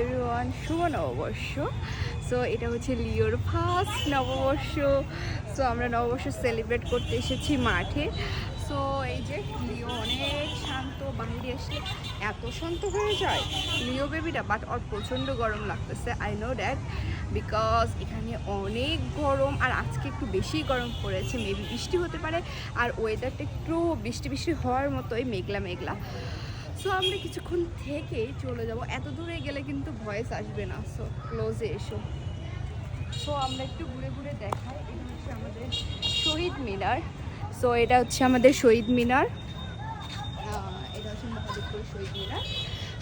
Everyone শুভ নববর্ষ। So এটা হচ্ছে লিওর ফার্স্ট নববর্ষ। সো আমরা নববর্ষ সেলিব্রেট করতে এসেছি মাঠে। সো এই যে লিও অনেক শান্ত বাইরে এসে এত শান্ত হয়ে যায়। লিও বেবিটা বাট ওর প্রচণ্ড গরম লাগতেছে আই নো দ্যাট বিকজ এখানে অনেক গরম, আর আজকে একটু বেশি গরম পড়েছে মেবি বৃষ্টি হতে পারে, আর ওয়েদারটা একটু বৃষ্টি বৃষ্টি হওয়ার মতোই মেঘলা মেঘলা। সো আমরা কিছুক্ষণ থেকে চলে যাব। এত দূরে গেলে কিন্তু ভয়েস আসবে না। সো ক্লোজে এসো। সো আমরা একটু ঘুরে ঘুরে দেখাই। এটা হচ্ছে আমাদের শহীদ মিনার। সো এটা হচ্ছে আমাদের শহীদ মিনার। এটা হচ্ছে মহাদেবপুর শহীদ মিনার।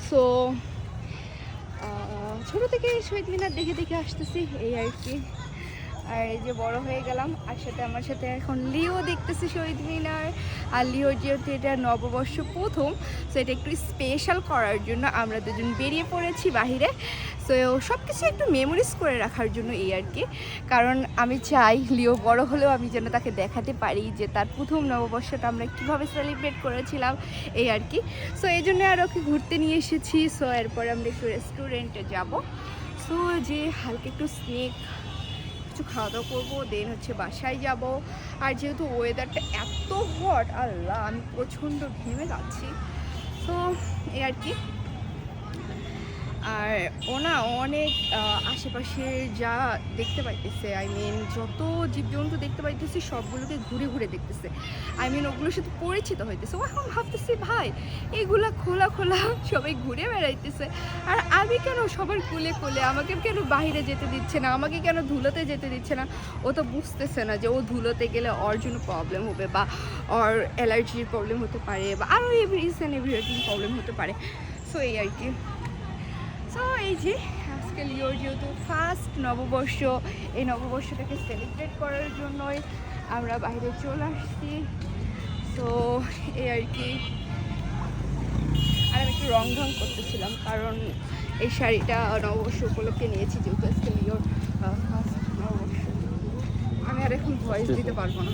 সো ছোটো থেকে শহীদ মিনার দেখে দেখে আসতেছি, এই আর কি। আর এই যে বড় হয়ে গেলাম, আর সাথে আমার সাথে এখন লিও দেখতেছি শহীদ মিনার। আর লিও যেহেতু এটা নববর্ষ প্রথম সো এটা একটু স্পেশাল করার জন্য আমরা দুজন বেরিয়ে পড়েছি বাহিরে। সো সব কিছু একটু মেমোরিজ করে রাখার জন্য এই আর কি। কারণ আমি চাই লিও বড় হলেও আমি যেন তাকে দেখাতে পারি যে তার প্রথম নববর্ষটা আমরা কীভাবে সেলিব্রেট করেছিলাম, এই আর কি। সো এই জন্য আর ওকে ঘুরতে নিয়ে এসেছি। সো এরপরে আমরা একটু রেস্টুরেন্টে যাব। সো যে হালকা একটু স্নেক কিছু খাওয়া দাওয়া করব দেন হচ্ছে বাসায় যাব। আর যেহেতু ওয়েদারটা এত হট আল্লাহ, আমি প্রচণ্ড ঘেমে যাচ্ছি। তো, এই আর কি। আর ওনা অনেক আশেপাশে যা দেখতে পাইতেছে আই মিন যত জীবজন্তু দেখতে পাইতেছে, সবগুলোকে ঘুরে ঘুরে দেখতেছে। আই মিন ওগুলোর সাথে পরিচিত হইতেছে। ও এখন ভাবতেছি, ভাই, এগুলা খোলা খোলা সবাই ঘুরে বেড়াইতেছে। আর আমি কেন সবার কোলে কোলে, আমাকে কেন বাইরে যেতে দিচ্ছে না? আমাকে কেন ধুলোতে যেতে দিচ্ছে না? ও তো বুঝতেছে না যে ও ধুলোতে গেলে ওর জন্য প্রবলেম হবে বা ওর অ্যালার্জির প্রবলেম হতে পারে বা আরও এভরিস অ্যান্ড এভরিথিং প্রবলেম হতে পারে। সো এই আর কি। সো এই যে, আজকে লিওর যেহেতু ফার্স্ট নববর্ষ, এই নববর্ষটাকে সেলিব্রেট করার জন্যই আমরা বাইরে চলে আসছি। তো এই আর কি। আর আমি একটু রং ঢং করতেছিলাম, কারণ এই শাড়িটা নববর্ষ উপলক্ষে নিয়েছি, যেহেতু আজকে লিওর ফার্স্ট নববর্ষ। আমি আর এখন ভয়েস দিতে পারব না।